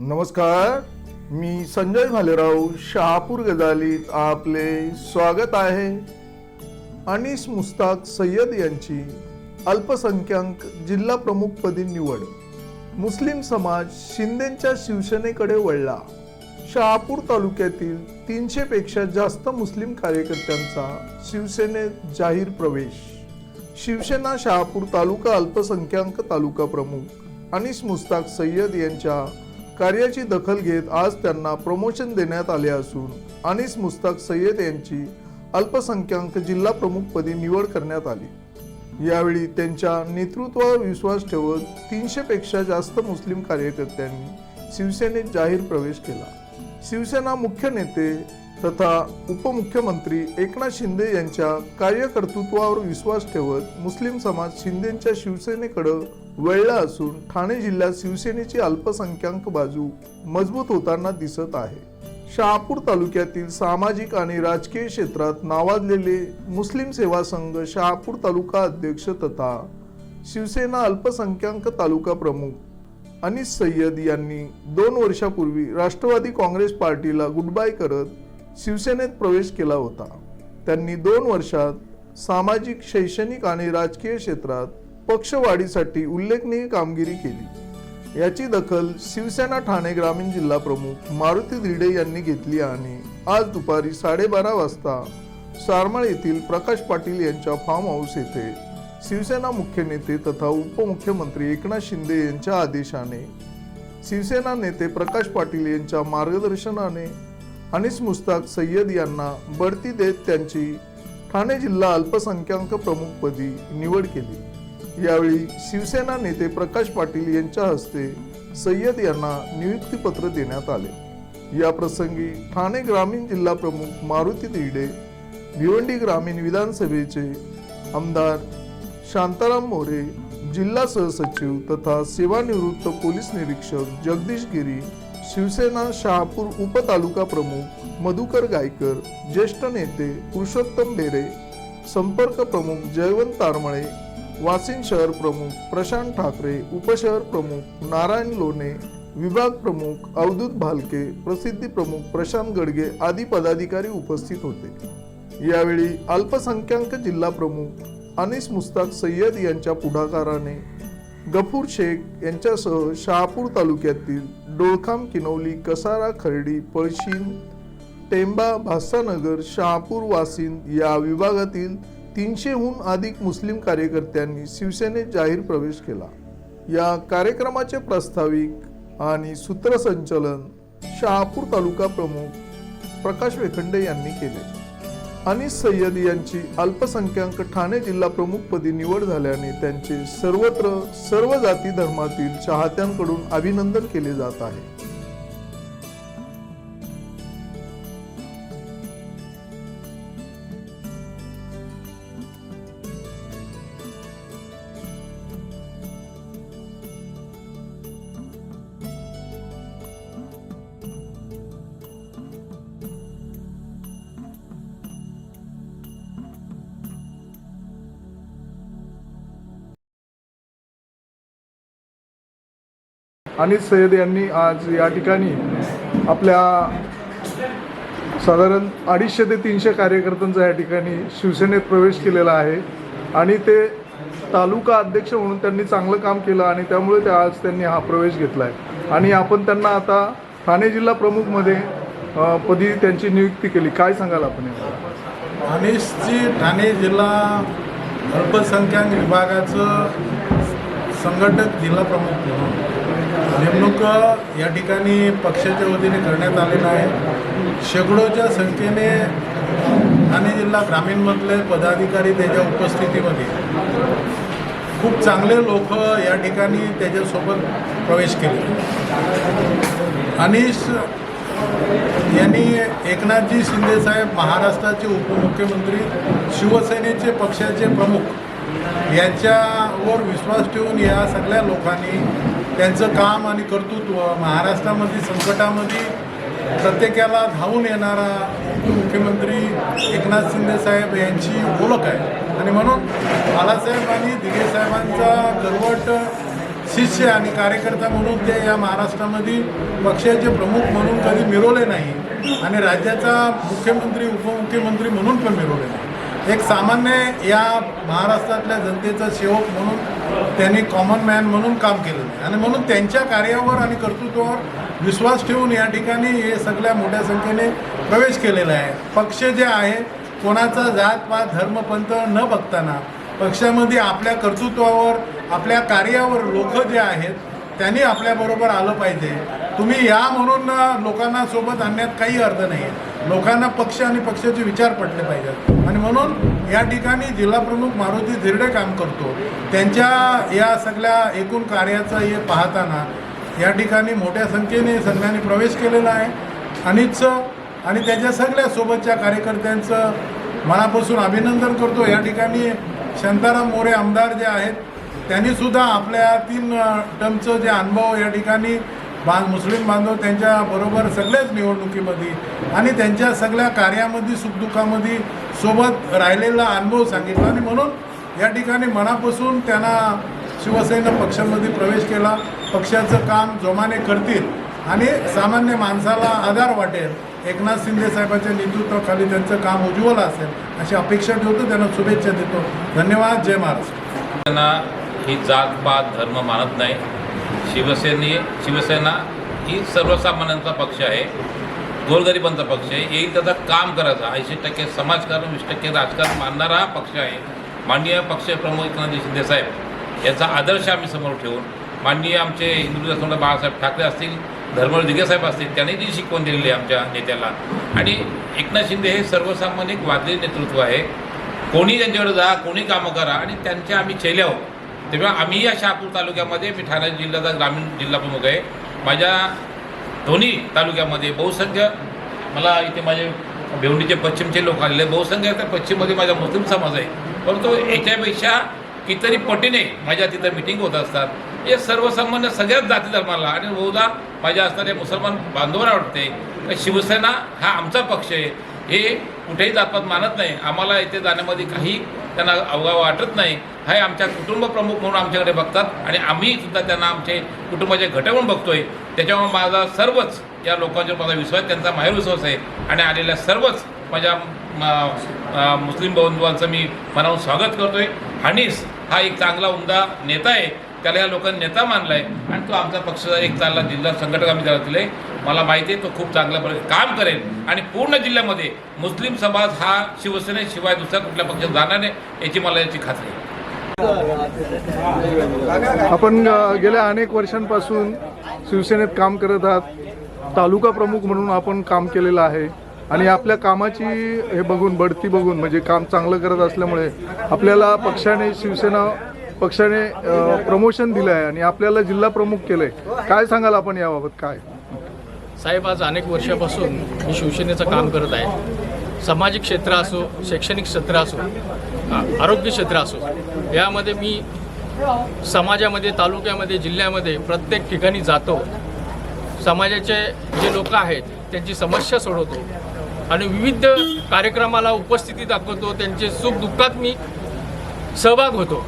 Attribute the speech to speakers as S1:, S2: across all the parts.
S1: नमस्कार मी संजय भालेराव शहापूर गजालीत आपले स्वागत आहे. अनिस मुस्ताक सय्यद यांची अल्पसंख्याक जिल्हा प्रमुखपदी निवड. मुस्लिम समाज शिंदेच्या शिवसेनेकडे वळला. शहापूर तालुक्यातील तीनशेपेक्षा जास्त मुस्लिम कार्यकर्त्यांचा शिवसेनेत जाहीर प्रवेश. शिवसेना शहापूर तालुका अल्पसंख्याक तालुका प्रमुख अनिस मुस्ताक सय्यद यांच्या कार्याची दखल घेत आज त्यांना प्रमोशन देण्यात आले असून अनिस मुस्ताक सय्यद यांची अल्पसंख्याक जिल्हा प्रमुखपदी निवड करण्यात आली. यावेळी त्यांच्या नेतृत्वावर विश्वास ठेवत तीनशे पेक्षा जास्त मुस्लिम कार्यकर्त्यांनी शिवसेनेत जाहीर प्रवेश केला. शिवसेना मुख्य नेते तथा उपमुख्यमंत्री एकनाथ शिंदे यांच्या कार्यकर्तृत्वावर विश्वास ठेवत मुस्लिम समाज शिंदेच्या शिवसेनेकडं वळला असून ठाणे जिल्ह्यात शिवसेनेची अल्पसंख्याक बाजू मजबूत होताना दिसत आहे. शहापूर तालुक्यातील सामाजिक आणि राजकीय क्षेत्रात नावाजलेले मुस्लिम सेवा संघ शहापूर तालुका अध्यक्ष तथा शिवसेना अल्पसंख्याक तालुका प्रमुख अनिस सय्यद यांनी दोन वर्षापूर्वी राष्ट्रवादी काँग्रेस पार्टीला गुडबाय करत शिवसेनेत प्रवेश केला होता. त्यांनी दोन वर्षात सामाजिक शैक्षणिक आणि राजकीय क्षेत्रात पक्षवाढीसाठी उल्लेखनीय कामगिरी केली. याची दखल शिवसेना ठाणे ग्रामीण जिल्हा प्रमुख मारुती धिडे यांनी घेतली आणि आज दुपारी साडेबारा वाजता सारमाळ येथील प्रकाश पाटील यांच्या फार्म हाऊस येथे शिवसेना मुख्य नेते तथा उपमुख्यमंत्री एकनाथ शिंदे यांच्या आदेशाने शिवसेना नेते प्रकाश पाटील यांच्या मार्गदर्शनाने अनिस मुस्ताक सय्यद यांना बढती देत त्यांची ठाणे जिल्हा अल्पसंख्याक प्रमुखपदी निवड केली. यावेळी शिवसेना नेते प्रकाश पाटील यांच्या हस्ते सय्यद यांना नियुक्तीपत्र देण्यात आले. या प्रसंगी ठाणे ग्रामीण जिल्हा प्रमुख मारुती धिरडे भिवंडी ग्रामीण विधानसभेचे आमदार शांताराम मोरे जिल्हा सहसचिव तथा सेवानिवृत्त पोलीस निरीक्षक जगदीश गिरी शिवसेना शहापूर उपतालुका प्रमुख मधुकर गायकर ज्येष्ठ नेते पुरुषोत्तम बेरे संपर्क प्रमुख जयवंत तारमळे वासिन शहर प्रमुख प्रशांत ठाकरे उपशहर प्रमुख नारायण लोणे विभाग प्रमुख अवधूत भालके प्रसिद्धी प्रमुख प्रशांत गडगे आदी पदाधिकारी उपस्थित होते. यावेळी अल्पसंख्याक जिल्हा प्रमुख अनिस मुस्ताक सय्यद यांच्या पुढाकाराने गफूर शेख यांच्यासह शहापूर तालुक्यातील डोळखाम किनवली कसारा खर्डी पळशीन टेंबा भासानगर शहापूर वासिन या विभागातील तीनशेहून अधिक मुस्लिम कार्यकर्त्यांनी शिवसेनेत जाहीर प्रवेश केला. या कार्यक्रमाचे प्रास्ताविक आणि सूत्रसंचलन शहापूर तालुका प्रमुख प्रकाश वेखंडे यांनी केले. आणि सय्यद यांची अल्पसंख्याक ठाणे जिल्हा प्रमुखपदी निवड झाल्याने त्यांचे सर्वत्र सर्व जाती धर्मातील चाहत्यांकडून अभिनंदन केले जात आहे. अनिस सय्यद यांनी आज या ठिकाणी आपल्या साधारण अडीचशे ते तीनशे कार्यकर्त्यांचा या ठिकाणी शिवसेनेत प्रवेश केलेला आहे. आणि ते तालुका अध्यक्ष म्हणून त्यांनी चांगलं काम केलं आणि त्यामुळे ते आज त्यांनी हा प्रवेश घेतला आहे आणि आपण त्यांना आता ठाणे जिल्हा प्रमुखमध्ये पदी त्यांची नियुक्ती केली. काय सांगाल आपण
S2: अनिशची ठाणे जिल्हा अल्पसंख्याक विभागाचं संघटक जिल्हा प्रमुख म्हणून. नेमणूक या ठिकाणी पक्षाच्या वतीने करण्यात आलेलं आहे. शेकडोच्या संख्येने ठाणे जिल्हा ग्रामीणमधले पदाधिकारी त्याच्या उपस्थितीमध्ये खूप चांगले लोक या ठिकाणी त्याच्यासोबत प्रवेश केले. अनिश यांनी एकनाथजी शिंदेसाहेब महाराष्ट्राचे उपमुख्यमंत्री शिवसेनेचे पक्षाचे प्रमुख यांच्यावर विश्वास ठेवून या सगळ्या लोकांनी त्यांचं काम आणि कर्तृत्व महाराष्ट्रामध्ये संकटामध्ये प्रत्येकाला धावून येणारा उपमुख्यमंत्री एकनाथ शिंदेसाहेब यांची ओळख आहे. आणि म्हणून बालासाहेब आणि दिगे साहेबांचा करवट शिष्य आणि कार्यकर्ता म्हणून ते या महाराष्ट्रामध्ये पक्षाचे प्रमुख म्हणून कधी मिरवले नाही आणि राज्याचा मुख्यमंत्री उपमुख्यमंत्री म्हणून पण मिरवले नाही. एक सामान्य या महाराष्ट्रातल्या जनतेचा सेवक म्हणून त्यांनी कॉमन मॅन म्हणून काम केलं आणि म्हणून त्यांच्या कार्यावर आणि कर्तृत्वावर विश्वास ठेवून या ठिकाणी हे सगळ्या मोठ्या संख्येने प्रवेश केलेला आहे. पक्ष जे आहे कोणाचा जात पात धर्मपंथ न बघताना पक्षामध्ये आपल्या कर्तृत्वावर आपल्या कार्यावर लोक जे आहेत त्यांनी आपल्याबरोबर आलं पाहिजे. तुम्ही या म्हणून लोकांना सोबत आणण्यात काही अर्थ नाही आहे लोकांना पक्ष आणि पक्षाचे विचार पटले पाहिजेत. आणि म्हणून या ठिकाणी जिल्हाप्रमुख मारुती धिरडे काम करतो. त्यांच्या या सगळ्या एकूण कार्याचं हे पाहताना या ठिकाणी मोठ्या संख्येने संघाने प्रवेश केलेला आहे. अनिच आणि त्याच्या सगळ्या सोबतच्या कार्यकर्त्यांचं मनापासून अभिनंदन करतो. या ठिकाणी शांताराम मोरे आमदार जे आहेत त्यांनीसुद्धा आपल्या तीन टर्मचं जे अनुभव या ठिकाणी बा मुस्लिम बांधव त्यांच्या बरोबर सगळ्याच निवडणुकीमध्ये आणि त्यांच्या सगळ्या कार्यामध्ये सुखदुःखामध्ये सोबत राहिलेला अनुभव सांगितला. आणि म्हणून या ठिकाणी मनापासून त्यांना शिवसेना पक्षामध्ये प्रवेश केला. पक्षाचं काम जोमाने करतील आणि सामान्य माणसाला आधार वाटेल. एकनाथ शिंदे साहेबांच्या नेतृत्वाखाली त्यांचं काम उज्ज्वल असेल अशी अपेक्षा ठेवतो. त्यांना शुभेच्छा देतो. धन्यवाद. जय महाराष्ट्र.
S3: त्यांना ही जात पात धर्म मानत नाही. शिवसेने शिवसेना ही सर्वसामान्यांचा पक्ष आहे गोरगरिबांचा पक्ष आहे. येईल त्याचा काम करायचा ऐंशी टक्के समाजकारण वीस टक्के राजकारण मानणारा हा पक्ष आहे. माननीय पक्षप्रमुख एकनाथजी शिंदेसाहेब याचा आदर्श आम्ही समोर ठेवून माननीय आमचे हिंदू समजा बाळासाहेब ठाकरे असतील धर्मवीर दिघेसाहेब असतील त्यांनी जी शिकवण दिलेली आहे आमच्या नेत्याला. आणि एकनाथ शिंदे हे सर्वसामान्य एक वादळी नेतृत्व आहे. कोणी त्यांच्याकडे जा कोणी कामं करा आणि त्यांच्या आम्ही चेल्या आहोत. तेव्हा आम्ही या शहापूर तालुक्यामध्ये मी ठाणे जिल्ह्याचा ग्रामीण जिल्हा प्रमुख आहे. माझ्या दोन्ही तालुक्यामध्ये बहुसंख्य मला इथे माझे भेवंडीचे पश्चिमचे लोक आलेले बहुसंख्य तर पश्चिममध्ये माझा मुस्लिम समाज आहे. परंतु याच्यापेक्षा कितीतरी पटीने माझ्या तिथं मिटिंग होत असतात. हे सर्वसामान्य सगळ्याच जाती धर्माला आणि बहुधा माझ्या असणाऱ्या मुसलमान बांधवांना वाटते शिवसेना हा आमचा पक्ष आहे. हे कुठेही जातपात मानत नाही. आम्हाला इथे जाण्यामध्ये काही त्यांना अवघा वाटत नाही. हे आमच्या कुटुंब प्रमुख म्हणून आमच्याकडे बघतात आणि आम्ही सुद्धा त्यांना आमचे कुटुंबाचे घटक म्हणून बघतोय. त्याच्यामुळे माझा सर्वच या लोकांच्यावर माझा विश्वास आहे, त्यांचा माहेर विश्वास आहे आणि आलेल्या सर्वच माझ्या मुस्लिम बंधुवांचं मी मनावून स्वागत करतोय. हनीस हा एक चांगला उमदा नेता आहे. त्याला या लोकांनी नेता मानला आहे आणि तो आमचा पक्षाचा एक चालला जिल्हा संघटक आम्ही त्याला दिले मला माहिती आहे तो खूप चांगल्या काम करेल. आणि पूर्ण जिल्ह्यामध्ये मुस्लिम समाज हा शिवसेनेशिवाय दुसऱ्या कुठल्या पक्षात जाणार नाही याची मला याची खात्री आहे.
S1: आपण गेल्या अनेक वर्षांपासून शिवसेनेत काम करत आहात. तालुका प्रमुख म्हणून आपण काम केलेलं आहे. आणि आपल्या कामाची हे बघून बढती बघून म्हणजे काम चांगलं करत असल्यामुळे आपल्याला पक्षाने शिवसेना पक्षाने प्रमोशन दिलं आहे आणि आपल्याला जिल्हा प्रमुख केलंय. काय सांगाल आपण याबाबत? काय?
S4: साहेब आज अनेक वर्षापासून मी शिवसेनेचं काम करत आहे. सामाजिक क्षेत्र असो शैक्षणिक क्षेत्र असो आरोग्य क्षेत्र असो यामध्ये मी समाजामध्ये तालुक्यामध्ये जिल्ह्यामध्ये प्रत्येक ठिकाणी जातो. समाजाचे जे लोक आहेत त्यांची समस्या सोडवतो आणि विविध कार्यक्रमाला उपस्थिती दाखवतो. त्यांचे सुख दुःखात मी सहभाग होतो.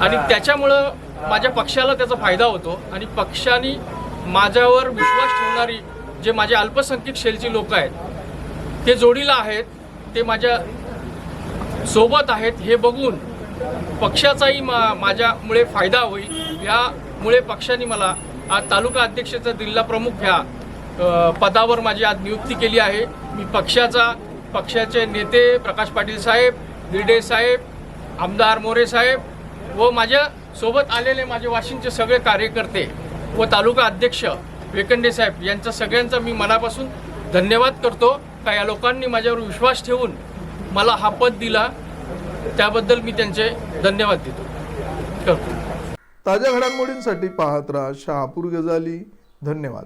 S4: आणि त्याच्यामुळं माझ्या पक्षाला त्याचा फायदा होतो. आणि पक्षाने माझ्यावर विश्वास ठेवणारी जे माझे अल्पसंख्यक शेलची लोक आहेत ते जोडीला आहेत ते माझ्या सोबत आहेत हे बघून पक्षाचाही मा माझ्यामुळे फायदा होईल. यामुळे पक्षाने मला आज तालुका अध्यक्षाचा जिल्हा प्रमुख ह्या पदावर माझी आज नियुक्ती केली आहे. मी पक्षाचा पक्षाचे नेते प्रकाश पाटील साहेब दिडे साहेब आमदार मोरे साहेब व माझ्या सोबत आलेले माझे वाशिमचे सगळे कार्यकर्ते व तालुका अध्यक्ष वेकंडे साहेब यांचा सगळ्यांचा मी मनापासून धन्यवाद करतो. का या लोकांनी माझ्यावर विश्वास ठेवून मला हा पद दिला त्याबद्दल मी त्यांचे धन्यवाद देतो. करतो.
S1: ताज्या घडामोडींसाठी पाहत राहा शहापूर गजाली. धन्यवाद.